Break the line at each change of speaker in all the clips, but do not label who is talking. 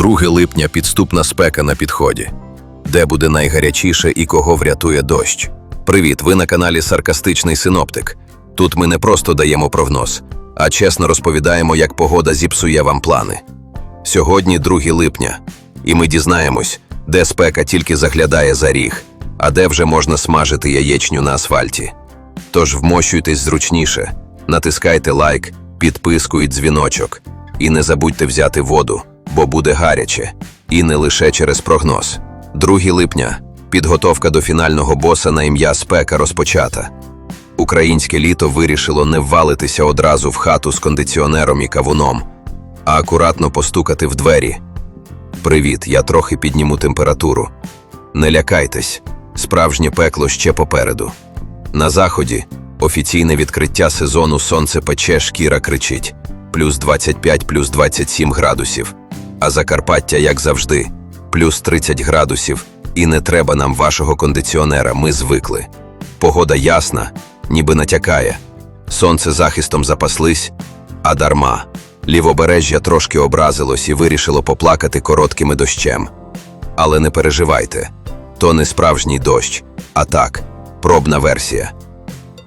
2 липня підступна спека на підході. Де буде найгарячіше і кого врятує дощ? Привіт, ви на каналі Саркастичний Синоптик. Тут ми не просто даємо прогноз, а чесно розповідаємо, як погода зіпсує вам плани. Сьогодні 2 липня, і ми дізнаємось, де спека тільки заглядає за ріг, а де вже можна смажити яєчню на асфальті. Тож вмощуйтесь зручніше, натискайте лайк, підписку і дзвіночок. І не забудьте взяти воду, бо буде гаряче. І не лише через прогноз. 2 липня підготовка до фінального боса на ім'я спека розпочата. Українське літо вирішило не ввалитися одразу в хату з кондиціонером і кавуном, а акуратно постукати в двері. Привіт, я трохи підніму температуру. Не лякайтесь, справжнє пекло ще попереду. На заході офіційне відкриття сезону сонце пече, шкіра кричить плюс 25, плюс 27 градусів. А Закарпаття, як завжди, плюс 30 градусів, і не треба нам вашого кондиціонера, ми звикли. Погода ясна, ніби натякає. Сонце захистом запаслись, а дарма. Лівобережжя трошки образилось і вирішило поплакати короткими дощем. Але не переживайте, то не справжній дощ, а так, пробна версія.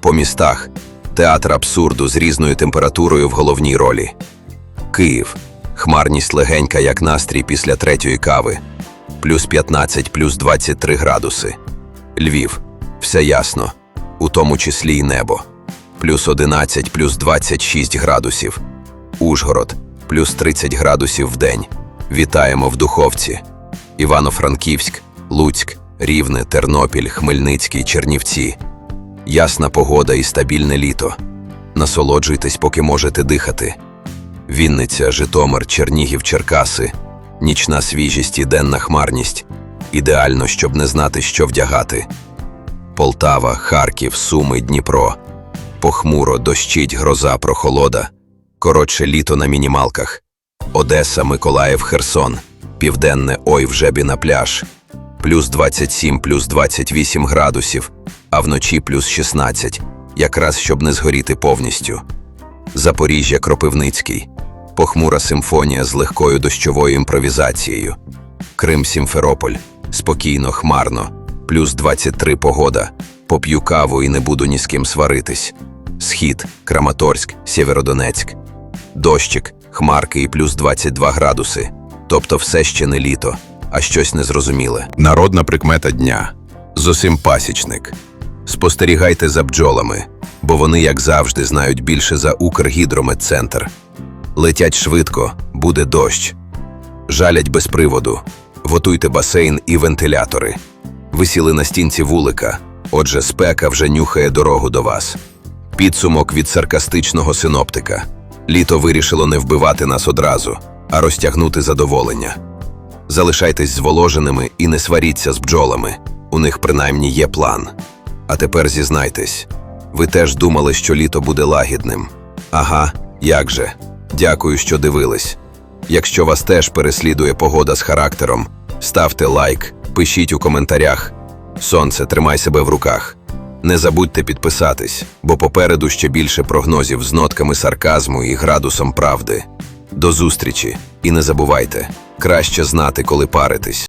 По містах театр абсурду з різною температурою в головній ролі. Київ. Хмарність легенька, як настрій після третьої кави. Плюс 15, плюс 23 градуси. Львів. Все ясно. У тому числі й небо. Плюс 11, плюс 26 градусів. Ужгород. Плюс 30 градусів в день. Вітаємо в Духовці. Івано-Франківськ, Луцьк, Рівне, Тернопіль, Хмельницький, Чернівці. Ясна погода і стабільне літо. Насолоджуйтесь, поки можете дихати. Вінниця, Житомир, Чернігів, Черкаси. Нічна свіжість і денна хмарність. Ідеально, щоб не знати, що вдягати. Полтава, Харків, Суми, Дніпро. Похмуро, дощить, гроза, прохолода. Коротше, літо на мінімалках. Одеса, Миколаїв, Херсон. Південне ой в жебі на пляж. Плюс 27, плюс 28 градусів, а вночі плюс 16, якраз щоб не згоріти повністю. Запоріжжя, Кропивницький. Похмура симфонія з легкою дощовою імпровізацією. Крим, Сімферополь. Спокійно, хмарно. Плюс 23 погода. Поп'ю каву і не буду ні з ким сваритись. Схід, Краматорськ, Сєвєродонецьк. Дощик, хмарки і плюс 22 градуси. Тобто все ще не літо, а щось незрозуміле. Народна прикмета дня. Зосим пасічник. Спостерігайте за бджолами, бо вони, як завжди, знають більше за Укргідрометцентр. Летять швидко, буде дощ. Жалять без приводу. Готуйте басейн і вентилятори. Висіли на стінці вулика, отже, спека вже нюхає дорогу до вас. Підсумок від саркастичного синоптика. Літо вирішило не вбивати нас одразу, а розтягнути задоволення. Залишайтесь зволоженими і не сваріться з бджолами. У них принаймні є план. А тепер зізнайтесь, ви теж думали, що літо буде лагідним. Ага, як же. Дякую, що дивились. Якщо вас теж переслідує погода з характером, ставте лайк, пишіть у коментарях. Сонце, тримай себе в руках. Не забудьте підписатись, бо попереду ще більше прогнозів з нотками сарказму і градусом правди. До зустрічі, і не забувайте, краще знати, коли паритись.